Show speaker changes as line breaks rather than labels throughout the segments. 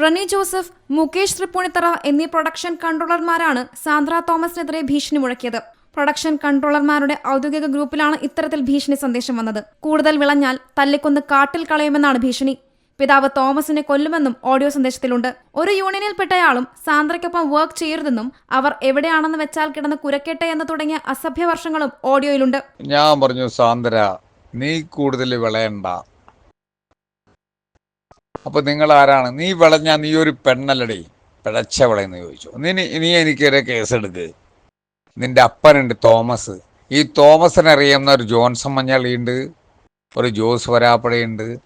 റണി Joseph Mukesh Tripunithura എന്നീ production കൺട്രോളർമാരാണ് Sandra തോമസിനെതിരെ ഭീഷണി മുഴക്കിയത്. Production കൺട്രോളർമാരുടെ ഔദ്യോഗിക ഗ്രൂപ്പിലാണ് ഇത്തരത്തിൽ ഭീഷണി സന്ദേശം വന്നത്. കൂടുതൽ വിളഞ്ഞാൽ തല്ലിക്കൊന്ന് കാട്ടിൽ കളയുമെന്നാണ് ഭീഷണി. പിതാവ് തോമസിനെ കൊല്ലുമെന്നും ഓഡിയോ സന്ദേശത്തിലുണ്ട്. ഒരു യൂണിയനിൽപ്പെട്ടയാളും സാന്ദ്രയ്ക്കൊപ്പം വർക്ക് ചെയ്യരുതെന്നും അവർ എവിടെയാണെന്ന് വെച്ചാൽ കിടന്ന് കുരക്കട്ടെ എന്ന് തുടങ്ങിയ അസഭ്യവർഷങ്ങളും ഓഡിയോയിലുണ്ട്
ഞാൻ പറഞ്ഞു സാന്ദ്ര നീ കൂടുതൽ വിളയണ്ട. അപ്പൊ നിങ്ങൾ ആരാണ് നീ വിളഞ്ഞ നീ ഒരു പെണ്ണല്ലടി. പിഴച്ച വിളയെന്ന് ചോദിച്ചു. നീ നീ എനിക്കൊരു കേസെടുക്ക് നിന്റെ അപ്പനുണ്ട് തോമസ്. ഈ തോമസിനെ അറിയാവുന്ന ഒരു ജോൺസൺ മഞ്ഞളിയുണ്ട്. ഒരു ജോസ് വരാപ്പുഴയുണ്ട്.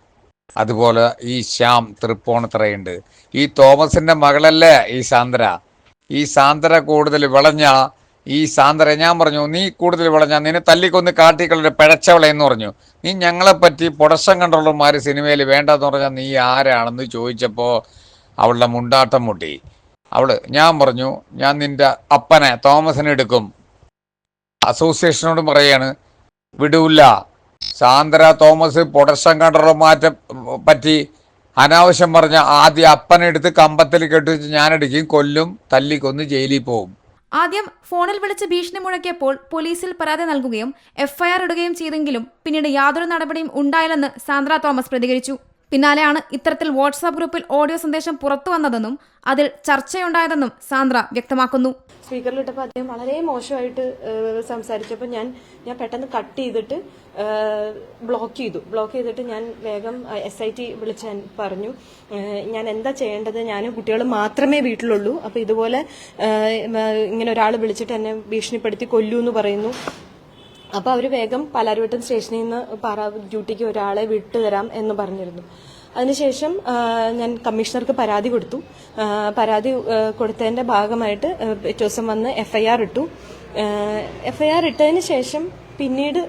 അതുപോലെ ഈ ശ്യാം തൃപ്പോണത്തറയുണ്ട്. ഈ തോമസിന്റെ മകളല്ലേ ഈ സാന്ദ്ര? ഈ സാന്ദ്ര കൂടുതൽ വിളഞ്ഞ ഈ സാന്ദ്ര ഞാൻ പറഞ്ഞു നീ കൂടുതൽ വിളഞ്ഞ നിന്നെ തല്ലിക്കൊന്ന് കാട്ടിക്കളുടെ പിഴച്ചവള എന്ന് പറഞ്ഞു. നീ ഞങ്ങളെപ്പറ്റി പറ്റി പ്രൊഡക്ഷൻ കൺട്രോളർമാർ സിനിമയിൽ വേണ്ടെന്ന് പറഞ്ഞാൽ നീ ആരാണെന്ന് ചോദിച്ചപ്പോൾ അവളുടെ മുണ്ടാട്ടം മുട്ടി. അവൾ ഞാൻ പറഞ്ഞു ഞാൻ നിന്റെ അപ്പനെ തോമസിനെ എടുക്കും. അസോസിയേഷനോട് പറയാണ് വിടൂല്ല സാന്ദ്ര തോമസ് പ്രൊഡക്ഷൻ കൺട്രോളർമാരെ പറ്റി അനാവശ്യം പറഞ്ഞ ആദ്യം അപ്പനെടുത്ത് കമ്പത്തിൽ കെട്ടിച്ച് ഞാനെടുക്കും കൊല്ലും തല്ലിക്കൊന്ന് ജയിലിൽ പോകും
ആദ്യം ഫോണിൽ വിളിച്ച് ഭീഷണി മുഴക്കിയപ്പോൾ പോലീസിൽ പരാതി നൽകുകയും എഫ്ഐആർ ഇടുകയും ചെയ്തെങ്കിലും പിന്നീട് യാതൊരു നടപടിയും ഉണ്ടായില്ലെന്ന് സാന്ദ്ര തോമസ് പ്രതികരിച്ചു. പിന്നാലെയാണ് ഇത്തരത്തിൽ വാട്സാപ്പ് ഗ്രൂപ്പിൽ ഓഡിയോ സന്ദേശം പുറത്തു വന്നതെന്നും അതിൽ ചർച്ചയുണ്ടായതെന്നും സാന്ദ്ര വ്യക്തമാക്കുന്നു.
സ്പീക്കറിലിട്ടപ്പോൾ അദ്ദേഹം വളരെ മോശമായിട്ട് സംസാരിച്ചപ്പോൾ ഞാൻ ഞാൻ പെട്ടെന്ന് കട്ട് ചെയ്തിട്ട് ബ്ലോക്ക് ചെയ്തു. ബ്ലോക്ക് ചെയ്തിട്ട് ഞാൻ വേഗം എസ് ഐ ടി വിളിച്ച് പറഞ്ഞു. ഞാൻ എന്താ ചെയ്യേണ്ടത്? ഞാൻ കുട്ടികളും മാത്രമേ വീട്ടിലുള്ളൂ. അപ്പോൾ ഇതുപോലെ ഇങ്ങനെ ഒരാൾ വിളിച്ചിട്ട് എന്നെ ഭീഷണിപ്പെടുത്തി കൊല്ലൂ എന്ന് പറയുന്നു. അപ്പോൾ അവർ വേഗം പാലാരിവട്ടം സ്റ്റേഷനിൽ നിന്ന് പാറ ഡ്യൂട്ടിക്ക് ഒരാളെ വിട്ടുതരാം എന്ന് പറഞ്ഞിരുന്നു. അതിനുശേഷം ഞാൻ കമ്മീഷണർക്ക് പരാതി കൊടുത്തു. പരാതി കൊടുത്തതിന്റെ ഭാഗമായിട്ട് പിറ്റേ ദിവസം വന്ന് എഫ്ഐആർ ഇട്ടു. എഫ്ഐആർ ഇട്ടതിന് ശേഷം പിന്നീട്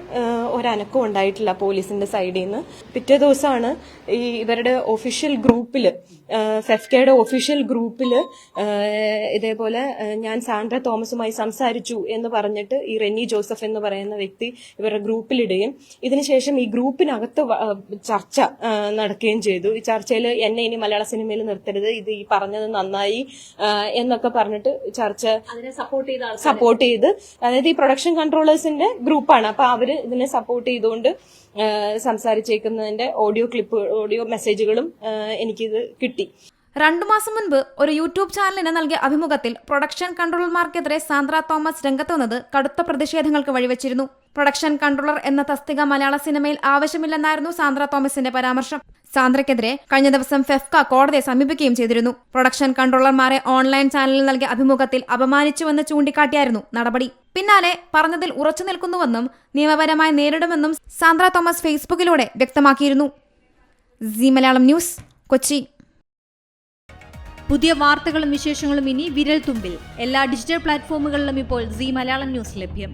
ഒരനക്കം ഒരനക്കവും ഉണ്ടായിട്ടില്ല പോലീസിന്റെ സൈഡിൽ നിന്ന് പിറ്റേ ദിവസമാണ് ഈ ഇവരുടെ ഒഫീഷ്യൽ ഗ്രൂപ്പിൽ ഫെഫ്കയുടെ ഒഫീഷ്യൽ ഗ്രൂപ്പിൽ ഇതേപോലെ ഞാൻ സാൻഡ്ര തോമസുമായി സംസാരിച്ചു എന്ന് പറഞ്ഞിട്ട് ഈ റെന്നി ജോസഫ് എന്ന് പറയുന്ന വ്യക്തി ഇവരുടെ ഗ്രൂപ്പിലിടുകയും ഇതിനുശേഷം ഈ ഗ്രൂപ്പിനകത്ത് ചർച്ച നടക്കുകയും ചെയ്തു. ഈ ചർച്ചയിൽ എന്നെ ഇനി മലയാള സിനിമയിൽ നിർത്തരുത് ഇത് ഈ പറഞ്ഞത് നന്നായി എന്നൊക്കെ പറഞ്ഞിട്ട് ചർച്ച സപ്പോർട്ട് ചെയ്ത് സപ്പോർട്ട് ചെയ്ത്. അതായത് ഈ പ്രൊഡക്ഷൻ കൺട്രോളേഴ്സിന്റെ ഗ്രൂപ്പാണ് അപ്പൊ അവർ ഇതിനെ സപ്പോർട്ട് ചെയ്തുകൊണ്ട് സംസാരിച്ചേക്കുന്നതിന്റെ ഓഡിയോ ക്ലിപ്പ് ഓഡിയോ മെസ്സേജുകളും എനിക്കിത് കിട്ടി.
രണ്ടു മാസം മുൻപ് ഒരു യൂട്യൂബ് ചാനലിന് നൽകിയ അഭിമുഖത്തിൽ പ്രൊഡക്ഷൻ കൺട്രോളർമാർക്കെതിരെ സാന്ദ്ര തോമസ് രംഗത്ത് വന്നത് കടുത്ത പ്രതിഷേധങ്ങൾക്ക് വഴിവെച്ചിരുന്നു. പ്രൊഡക്ഷൻ കൺട്രോളർ എന്ന തസ്തിക മലയാള സിനിമയിൽ ആവശ്യമില്ലെന്നായിരുന്നു സാന്ദ്ര തോമസിന്റെ പരാമർശം. സാന്ദ്രയ്ക്കെതിരെ കഴിഞ്ഞ ദിവസം ഫെഫ്ക കോടതിയെ സമീപിക്കുകയും ചെയ്തിരുന്നു. പ്രൊഡക്ഷൻ കൺട്രോളർമാരെ ഓൺലൈൻ ചാനലിൽ നൽകിയ അഭിമുഖത്തിൽ അപമാനിച്ചുവെന്ന് ചൂണ്ടിക്കാട്ടിയായിരുന്നു നടപടി. പിന്നാലെ പറഞ്ഞതിൽ ഉറച്ചു നിൽക്കുന്നുവെന്നും നിയമപരമായി നേരിടുമെന്നും സാന്ദ്ര തോമസ് ഫേസ്ബുക്കിലൂടെ വ്യക്തമാക്കിയിരുന്നു. C Malayalam news Kochi.
പുതിയ വാർത്തകളും വിശേഷങ്ങളും ഇനി വിരൽ തുമ്പിൽ എല്ലാ ഡിജിറ്റൽ പ്ലാറ്റ്ഫോമുകളിലും ഇപ്പോൾ സി മലയാളം ന്യൂസ് ലഭ്യം.